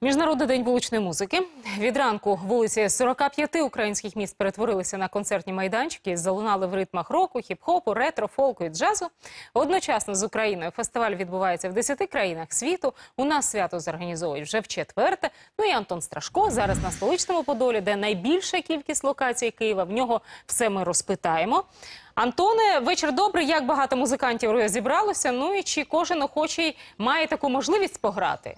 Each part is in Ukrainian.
Міжнародний день вуличної музики. Від ранку вулиці 45 українських міст перетворилися на концертні майданчики, залунали в ритмах року, хіп-хопу, ретро, фолку і джазу. Одночасно з Україною фестиваль відбувається в 10 країнах світу. У нас свято зорганізовують вже в четверте. Ну і Антон Страшко зараз на столичному Подолі, де найбільша кількість локацій Києва. В нього все ми розпитаємо. Антоне, вечір добрий. Як багато музикантів зібралося? Ну і чи кожен охочий має таку можливість пограти?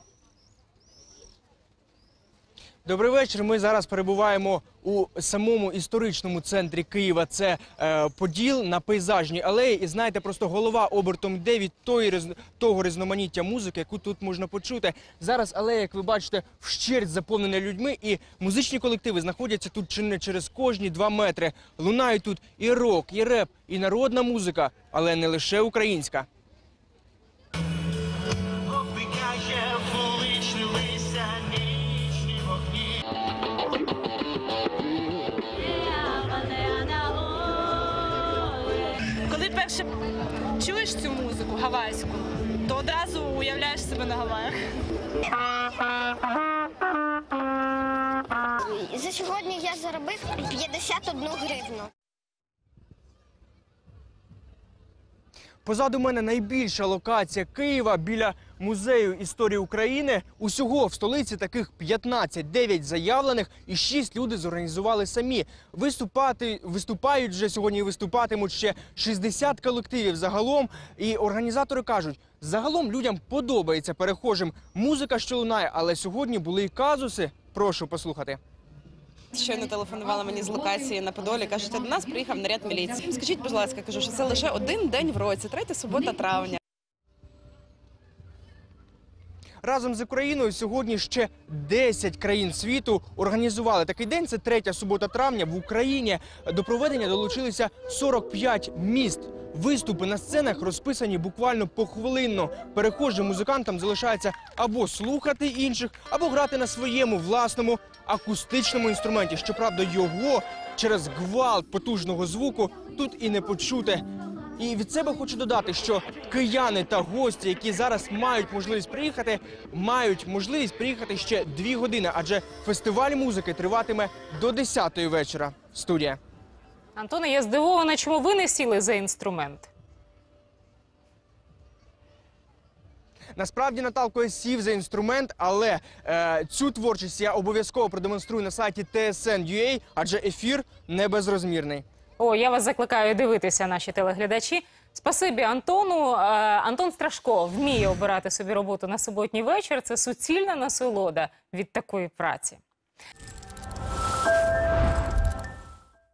Добрий вечір. Ми зараз перебуваємо у самому історичному центрі Києва. Це е, Поділ на пейзажній алеї. І знаєте, просто голова обертом йде від тої того різноманіття музики, яку тут можна почути. Зараз алея, як ви бачите, вщерть заповнена людьми, і музичні колективи знаходяться тут чи не через кожні два метри. Лунають тут і рок, і реп, і народна музика, але не лише українська. Оббігає вуличні лися, Перше чуєш цю музику гавайську, то одразу уявляєш себе на Гаваях. За сьогодні я заробив 51 гривну. Позаду мене найбільша локація Києва біля музею історії України. Усього в столиці таких 15, 9 заявлених і 6 люди зорганізували самі. Виступати виступають вже сьогодні. Виступатимуть ще 60 колективів загалом. І організатори кажуть, загалом людям подобається перехожим музика, що лунає, але сьогодні були і казуси. Прошу послухати. Щойно телефонувала мені з локації на Подолі. Кажуть, до нас приїхав наряд міліції. Скажіть, будь ласка, кажу, що це лише один день в році, третя субота травня. Разом з Україною сьогодні ще 10 країн світу організували такий день. Це третя субота травня в Україні. До проведення долучилися 45 міст. Виступи на сценах розписані буквально похвилинно. Перехожим музикантам залишається або слухати інших, або грати на своєму власному акустичному інструменті. Щоправда, його через гвалт потужного звуку тут і не почути. І від себе хочу додати, що кияни та гості, які зараз мають можливість приїхати, мають можливість приїхати ще дві години, адже фестиваль музики триватиме до 10-ї вечора. Студія. Антоне, я здивована, чому ви не сіли за інструмент. Насправді Наталко сів за інструмент, але е, цю творчість я обов'язково продемонструю на сайті TSN.ua, адже ефір не безрозмірний. О, я вас закликаю дивитися, наші телеглядачі. Спасибі Антону. Е, Антон Страшко вміє обирати собі роботу на суботній вечір. Це суцільна насолода від такої праці.